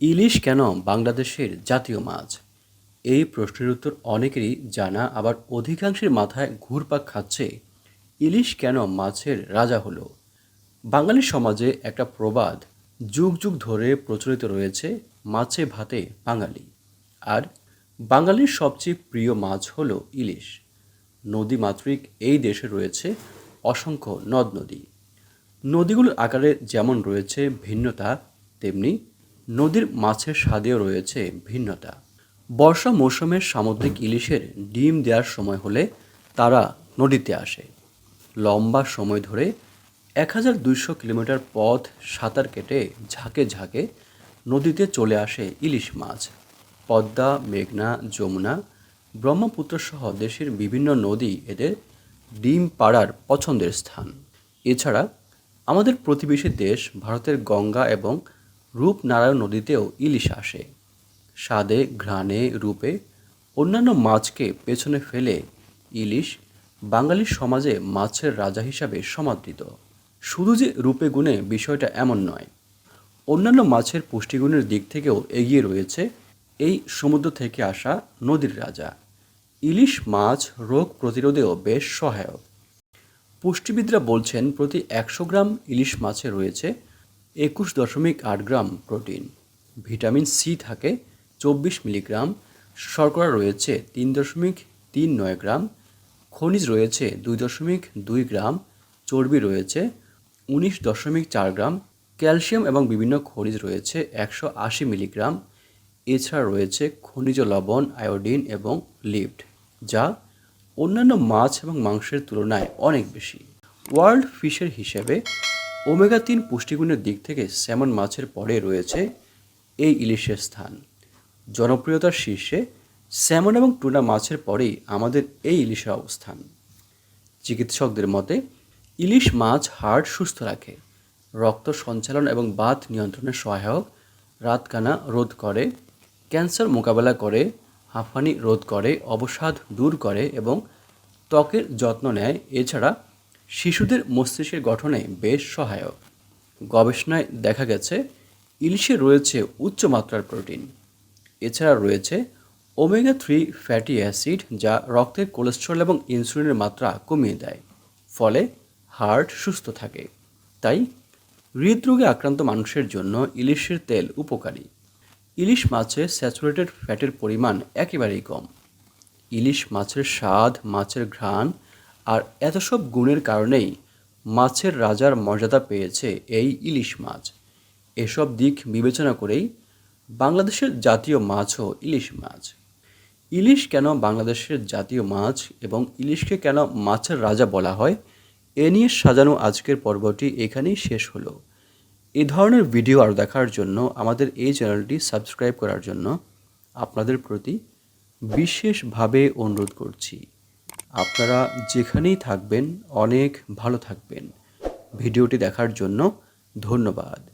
ইলিশ কেন বাংলাদেশের জাতীয় মাছ? এই প্রশ্নের উত্তর অনেকেরই জানা, আবার অধিকাংশের মাথায় ঘুরপাক খাচ্ছে, ইলিশ কেন মাছের রাজা হলো? বাঙালি সমাজে একটা প্রবাদ, যুগ যুগ ধরে প্রচলিত রয়েছে, মাছে ভাতে বাঙালি। আর বাঙালির সবচেয়ে প্রিয় মাছ হলো ইলিশ। নদী মাতৃক এই দেশে রয়েছে অসংখ্য নদ নদী নদীগুলোর আকারে যেমন রয়েছে ভিন্নতা, তেমনি নদীর মাছের স্বাদেও রয়েছে ভিন্নতা। বর্ষা মৌসুমের সামুদ্রিক ইলিশের ডিম দেওয়ার সময় হলে তারা নদীতে আসে। লম্বা সময় ধরে এক হাজার দুইশো কিলোমিটার পথ সাঁতার কেটে ঝাঁকে ঝাঁকে নদীতে চলে আসে ইলিশ মাছ। পদ্মা, মেঘনা, যমুনা ব্রহ্মপুত্র সহ দেশের বিভিন্ন নদী এদের ডিম পাড়ার পছন্দের স্থান। এছাড়া আমাদের প্রতিবেশী দেশ ভারতের গঙ্গা এবং রূপনারায়ণ নদীতেও ইলিশ আসে। স্বাদে, ঘ্রাণে, রূপে অন্যান্য মাছকে পেছনে ফেলে ইলিশ বাঙালি সমাজে মাছের রাজা হিসাবে সমাদৃত। শুধু যে রূপে গুণে বিষয়টা এমন নয়, অন্যান্য মাছের পুষ্টিগুণের দিক থেকেও এগিয়ে রয়েছে এই সমুদ্র থেকে আসা নদীর রাজা। ইলিশ মাছ রোগ প্রতিরোধেও বেশ সহায়ক। পুষ্টিবিদরা বলছেন, প্রতি একশো গ্রাম ইলিশ মাছে রয়েছে একুশ দশমিক আট গ্রাম প্রোটিন। ভিটামিন সি থাকে চব্বিশ মিলিগ্রাম, শর্করা রয়েছে তিন দশমিক তিন নয় গ্রাম, খনিজ রয়েছে দুই দশমিক দুই গ্রাম, চর্বি রয়েছে উনিশ দশমিক চার গ্রাম, ক্যালসিয়াম এবং বিভিন্ন খনিজ রয়েছে একশো আশি মিলিগ্রাম, এছাড়া রয়েছে খনিজ লবণ, আয়োডিন এবং লিফট, যা অন্যান্য মাছ এবং মাংসের তুলনায় অনেক বেশি। ওয়ার্ল্ড ফিশের হিসেবে ওমেগা তিন পুষ্টিগুণের দিক থেকে স্যামন মাছের পরে রয়েছে এই ইলিশের স্থান। জনপ্রিয়তার শীর্ষে স্যামন এবং টুনা মাছের পরেই আমাদের এই ইলিশের অবস্থান। চিকিৎসকদের মতে, ইলিশ মাছ হার্ট সুস্থ রাখে, রক্ত সঞ্চালন এবং বাত নিয়ন্ত্রণে সহায়ক, রাতকানা রোধ করে, ক্যান্সার মোকাবেলা করে, হাঁফানি রোধ করে, অবসাদ দূর করে এবং ত্বকের যত্ন নেয়। এছাড়া শিশুদের মস্তিষ্কের গঠনে বেশ সহায়ক। গবেষণায় দেখা গেছে, ইলিশে রয়েছে উচ্চ মাত্রার প্রোটিন। এছাড়া রয়েছে ওমেগা থ্রি ফ্যাটি অ্যাসিড যা রক্তের কোলেস্ট্রল এবং ইনসুলিনের মাত্রা কমিয়ে দেয়, ফলে হার্ট সুস্থ থাকে। তাই হৃদরোগে আক্রান্ত মানুষের জন্য ইলিশের তেল উপকারী। ইলিশ মাছে স্যাচুরেটেড ফ্যাটের পরিমাণ একেবারেই কম। ইলিশ মাছের স্বাদ, মাছের ঘ্রাণ আর এত সব গুণের কারণেই মাছের রাজার মর্যাদা পেয়েছে এই ইলিশ মাছ। এসব দিক বিবেচনা করেই বাংলাদেশের জাতীয় মাছও ইলিশ মাছ। ইলিশ কেন বাংলাদেশের জাতীয় মাছ এবং ইলিশকে কেন মাছের রাজা বলা হয়, এ নিয়ে সাজানো আজকের পর্বটি এখানেই শেষ হলো। এ ধরনের ভিডিও আরও দেখার জন্য আমাদের এই চ্যানেলটি সাবস্ক্রাইব করার জন্য আপনাদের প্রতি বিশেষভাবে অনুরোধ করছি। আপনারা যেখানেই থাকবেন অনেক ভালো থাকবেন। ভিডিওটি দেখার জন্য ধন্যবাদ।